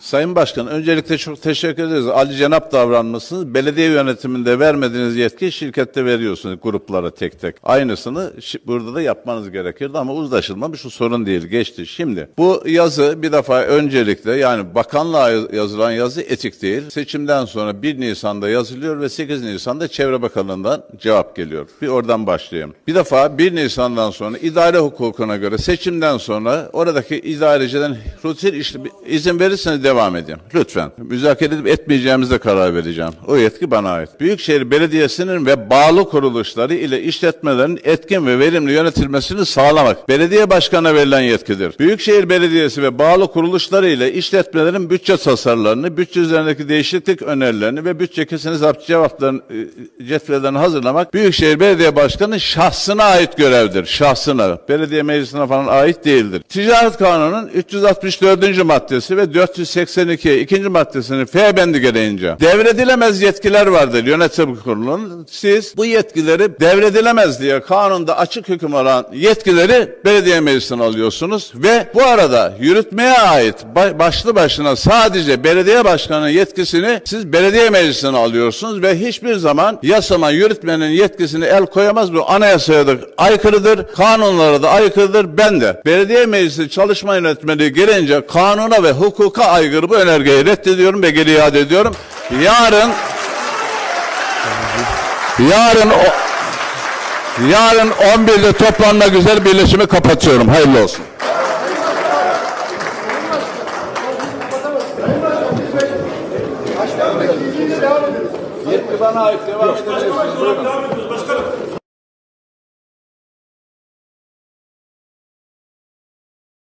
Sayın Başkan öncelikle çok teşekkür ederiz. Ali Cenap davranmışsınız. Belediye yönetiminde vermediğiniz yetki şirkette veriyorsunuz gruplara tek tek. Aynısını burada da yapmanız gerekirdi ama uzlaşılmamış bu sorun değil. Geçti. Şimdi bu yazı bir defa öncelikle yani bakanlığa yazılan yazı etik değil. Seçimden sonra 1 Nisan'da yazılıyor ve 8 Nisan'da Çevre Bakanlığı'ndan cevap geliyor. Bir oradan başlayayım. Bir defa 1 Nisan'dan sonra idare hukukuna göre seçimden sonra oradaki idareciden rutin işlem izin verirseniz devam edeyim. Lütfen. Müzakere edip etmeyeceğimize karar vereceğim. O yetki bana ait. Büyükşehir Belediyesi'nin ve bağlı kuruluşları ile işletmelerin etkin ve verimli yönetilmesini sağlamak belediye başkanına verilen yetkidir. Büyükşehir Belediyesi ve bağlı kuruluşları ile işletmelerin bütçe tasarılarını, bütçe üzerindeki değişiklik önerilerini ve bütçe kesini zapt cevaplarını e, cetvellerini hazırlamak Büyükşehir Belediye Başkanı'nın şahsına ait görevdir. Şahsına. Belediye meclisine falan ait değildir. Ticaret Kanunu'nun 364. maddesi ve 482 ikinci maddesinin F bendi gereğince devredilemez yetkiler vardır yönetim kurulunun. Siz bu yetkileri devredilemez diye kanunda açık hüküm olan yetkileri belediye meclisine alıyorsunuz ve bu arada yürütmeye ait ba- başlı başına sadece belediye başkanının yetkisini siz belediye meclisine alıyorsunuz ve hiçbir zaman yasama yürütmenin yetkisini el koyamaz. Bu anayasaya da aykırıdır, kanunlara da aykırıdır. Ben de belediye meclisi çalışma yönetmeliği gelince kanuna ve hukuka aykırı bu önergeyi reddediyorum ve geri iade ediyorum. Yarın yarın o Yarın 11'de toplanmak üzere birleşimi kapatıyorum. Hayırlı olsun. Yetki bana ait. Devam edebilirsiniz. Buyurun.